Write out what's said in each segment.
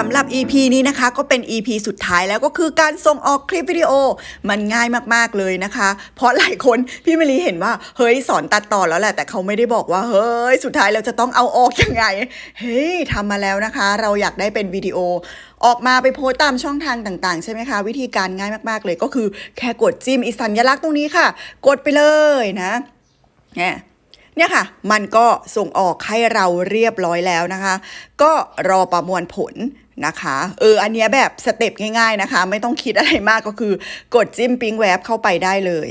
สำหรับ EP นี้นะคะก็เป็น EP สุดท้ายแล้วก็คือการส่งออกคลิปวิดีโอมันง่ายมากๆเลยนะคะ เพราะหลายคนพี่มลีเห็นว่า เฮ้ยสอนตัดต่อแล้วแหละ แต่เขาไม่ได้บอกว่า เฮ้ย สุดท้ายเราจะต้องเอาออกยังไง เฮ้ยทำมาแล้วนะคะ เราอยากได้เป็นวิดีโอ ออกมาไปโพสต์ตามช่องทางต่างๆ ใช่ไหมคะ วิธีการง่ายมากๆเลยก็คือแค่กดจิ้มอีสัญลักษณ์ตรงนี้ค่ะ กดไปเลยนะเนี่ยเนี่ยค่ะ มันก็ส่งออกให้เราเรียบร้อยแล้วนะคะ ก็รอประมวลผล นะคะเอออันนี้แบบสเต็ปง่ายๆนะคะ ไม่ต้องคิดอะไรมากก็คือกดจิ้มปิ้งแวบเข้าไปได้เลย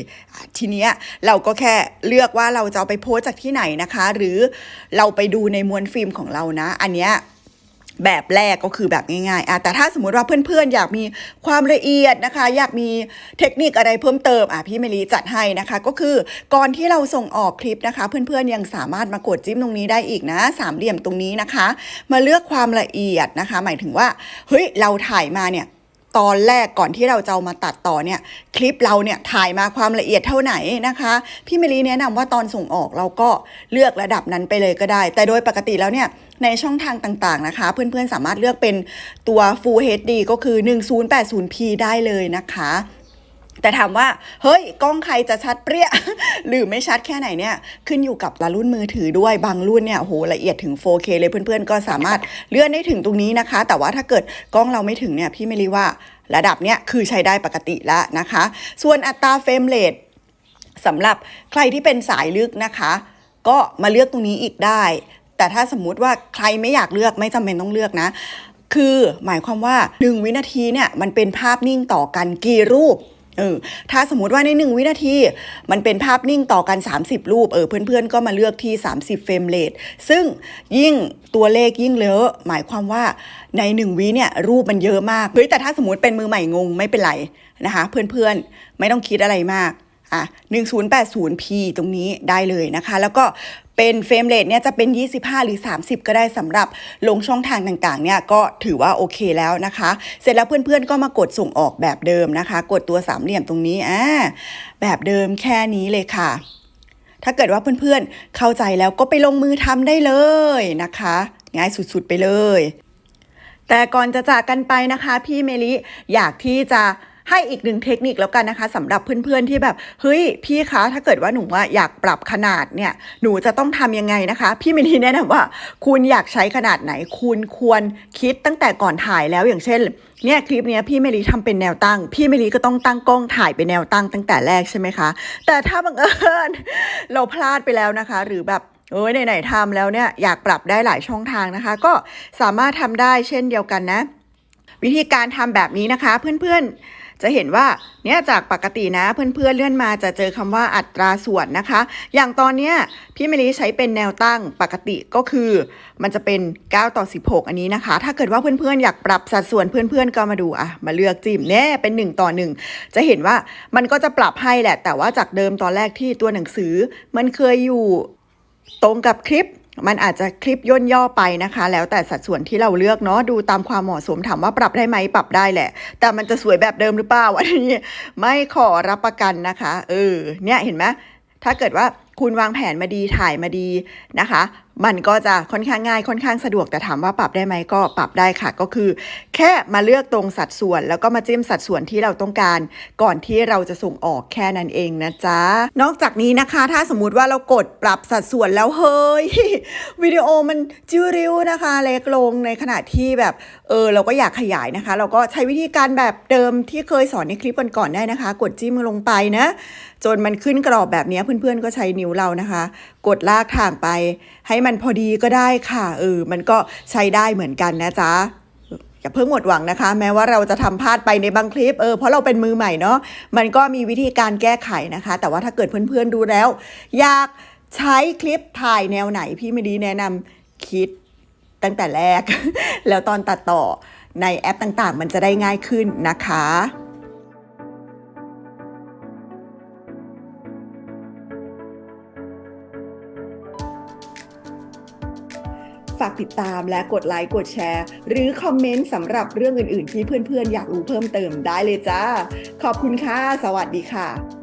ทีเนี้ยเราก็แค่เลือกว่าเราจะเอาไปโพสจากที่ไหนนะคะ หรือเราไปดูในมวลฟิล์มของเรานะ อันเนี้ย แบบแรกก็คือแบบง่ายๆอะแต่ถ้าสมมติว่าเพื่อนๆ อยากมีความละเอียดนะคะ อยากมีเทคนิคอะไรเพิ่มเติมอะพี่เมลีจัดให้นะคะ ก็คือก่อนที่เราส่งออกคลิปนะคะ เพื่อนๆยังสามารถมากดจิ้มตรงนี้ได้อีกนะ สามเหลี่ยมตรงนี้นะคะ มาเลือกความละเอียดนะคะ หมายถึงว่าเฮ้ยเราถ่ายมาเนี่ย ตอนแรกก่อนที่เราจะามาตัดต่อเนี่ยคลิปเราเนี่ยถ่ายมาความละเอียดเท่าไหนนะคะพี่เมลีแนะนำว่าตอนส่งออกเราก็เลือกระดับนั้นไปเลยก็ได้ แต่โดยปกติแล้วเนี่ยในช่องทางต่างๆนะคะ เพื่อนๆสามารถเลือกเป็นตัว Full HD ก็คือ 1080p ได้เลยนะคะ แต่ถามว่า เฮ้ย กล้องใครจะชัดเปรี้ย หรือไม่ชัดแค่ไหนเนี่ย ขึ้นอยู่กับละรุ่นมือถือด้วย บางรุ่นเนี่ยโหละเอียดถึง 4K เลยเพื่อนๆ ก็สามารถเลื่อนได้ถึงตรงนี้นะคะ แต่ว่าถ้าเกิดกล้องเราไม่ถึงเนี่ย พี่ไม่รีว่าระดับเนี้ยคือใช้ได้ปกติแล้วนะคะ ส่วนอัตราเฟรมเรทสำหรับใครที่เป็นสายลึกนะคะ ก็มาเลือกตรงนี้อีกได้ แต่ถ้าสมมุติว่าใครไม่อยากเลือกไม่จำเป็นต้องเลือกนะ คือหมายความว่า 1 วินาทีเนี่ยมันเป็นภาพนิ่งต่อกันกี่รูป เออถ้าสมมติว่าในหนึ่งวินาที มันเป็นภาพนิ่งต่อกัน 30 รูปเออเพื่อนๆ ก็มาเลือกที่ 30 เฟรมเรทซึ่งยิ่งตัวเลขยิ่งเยอะหมายความว่าใน 1วิเนี่ยรูปมันเยอะมากเฮ้ยแต่ถ้าสมมติเป็นมือใหม่งงไม่เป็นไรนะคะ เพื่อนๆ ไม่ต้องคิดอะไรมาก อะ 1080p ตรงนี้ได้เลยนะคะ แล้วก็เป็นเฟรมเรทเนี่ยจะเป็น 25 หรือ 30 ก็ได้สำหรับลงช่องทางต่างๆ เนี่ยก็ถือว่าโอเคแล้วนะคะ เสร็จแล้วเพื่อนๆ ก็มากดส่งออกแบบเดิมนะคะ กดตัวสามเหลี่ยมตรงนี้อ่าแบบเดิมแค่นี้เลยค่ะ ถ้าเกิดว่าเพื่อนๆ เข้าใจแล้วก็ไปลงมือทำได้เลยนะคะ ง่ายสุดๆไปเลย แต่ก่อนจะจากกันไปนะคะ พี่เมลิอยากที่จะ ให้อีกหนึ่งเทคนิคแล้วกันนะคะสำหรับเพื่อนๆที่แบบเฮ้ยพี่คะถ้าเกิดว่าหนูว่าอยากปรับขนาดเนี่ยหนูจะต้องทำยังไงนะคะ พี่เมลีแนะนำว่า คุณอยากใช้ขนาดไหน คุณควรคิดตั้งแต่ก่อนถ่ายแล้วอย่างเช่นเนี่ยคลิปนี้พี่เมลีทำเป็นแนวตั้ง พี่เมลีก็ต้องตั้งกล้องถ่ายเป็นแนวตั้งตั้งแต่แรกใช่ไหมคะ แต่ถ้าบังเอิญเราพลาดไปแล้วนะคะ หรือแบบเอ้ยไหนๆทำแล้วเนี่ยอยากปรับได้หลายช่องทางนะคะ ก็สามารถทำได้เช่นเดียวกันนะ วิธีการทำแบบนี้นะคะ เพื่อนๆ จะเห็นว่าเนี่ยจากปกตินะเพื่อนๆเลื่อนมาจะเจอคำว่าอัตราส่วนนะคะ อย่างตอนเนี้ยพี่เมลีใช้เป็นแนวตั้งปกติก็คือ มันจะเป็น 9 ต่อ 16 อันนี้นะคะ ถ้าเกิดว่าเพื่อนๆ อยากปรับสัดส่วนเพื่อนๆ ก็มาดูอะมาเลือกจิ้มแน่เป็น 1 ต่อ 1 จะเห็นว่ามันก็จะปรับให้แหละ แต่ว่าจากเดิมตอนแรกที่ตัวหนังสือ มันเคยอยู่ตรงกับคลิป มันอาจจะคลิปย่นย่อไปนะคะ แล้วแต่สัดส่วนที่เราเลือกเนาะดูตามความเหมาะสมถามว่าปรับได้ไหมปรับได้แหละ แต่มันจะสวยแบบเดิมหรือเปล่าอันนี้ไม่ขอรับประกันนะคะเออเนี่ยเห็นไหมถ้าเกิดว่า คุณวางแผนมาดีถ่ายมาดีนะคะ มันก็จะค่อนข้างง่ายค่อนข้างสะดวกแต่ถามว่าปรับได้ไหมก็ปรับได้ค่ะ ก็คือ แค่มาเลือกตรงสัดส่วน แล้วก็มาจิ้มสัดส่วนที่เราต้องการ ก่อนที่เราจะส่งออกแค่นั้นเองนะจ๊ะ นอกจากนี้นะคะ ถ้าสมมุติว่าเรากดปรับสัดส่วนแล้วเฮ้ยวิดีโอมันจิวริ้วนะคะ เล็กลงในขณะที่แบบเออเราก็อยากขยายนะคะ เราก็ใช้วิธีการแบบเดิมที่เคยสอนในคลิปก่อนๆได้นะคะ กดจิ้มลงไปนะ จนมันขึ้นกรอบแบบนี้เพื่อนๆก็ใช้นิ้วเรานะคะ กดลากทางไป ให้มันพอดีก็ได้ค่ะเออมันก็ใช้ได้เหมือนกันนะจ๊ะอย่าเพิ่งหมดหวังนะคะ แม้ว่าเราจะทำพลาดไปในบางคลิปเออเพราะเราเป็นมือใหม่เนาะมันก็มีวิธีการแก้ไขนะคะ แต่ว่าถ้าเกิดเพื่อนๆดูแล้ว อยากใช้คลิปถ่ายแนวไหนพี่ไม่ดีแนะนำคิดตั้งแต่แรก แล้วตอนตัดต่อในแอปต่างๆ มันจะได้ง่ายขึ้นนะคะากติดตามและกดไลค์กดแชร์ หรือคอมเมนต์สำหรับเรื่องอื่นๆ ที่เพื่อนๆ อยากรู้เพิ่มเติมได้เลยจ้า ขอบคุณค่ะ สวัสดีค่ะ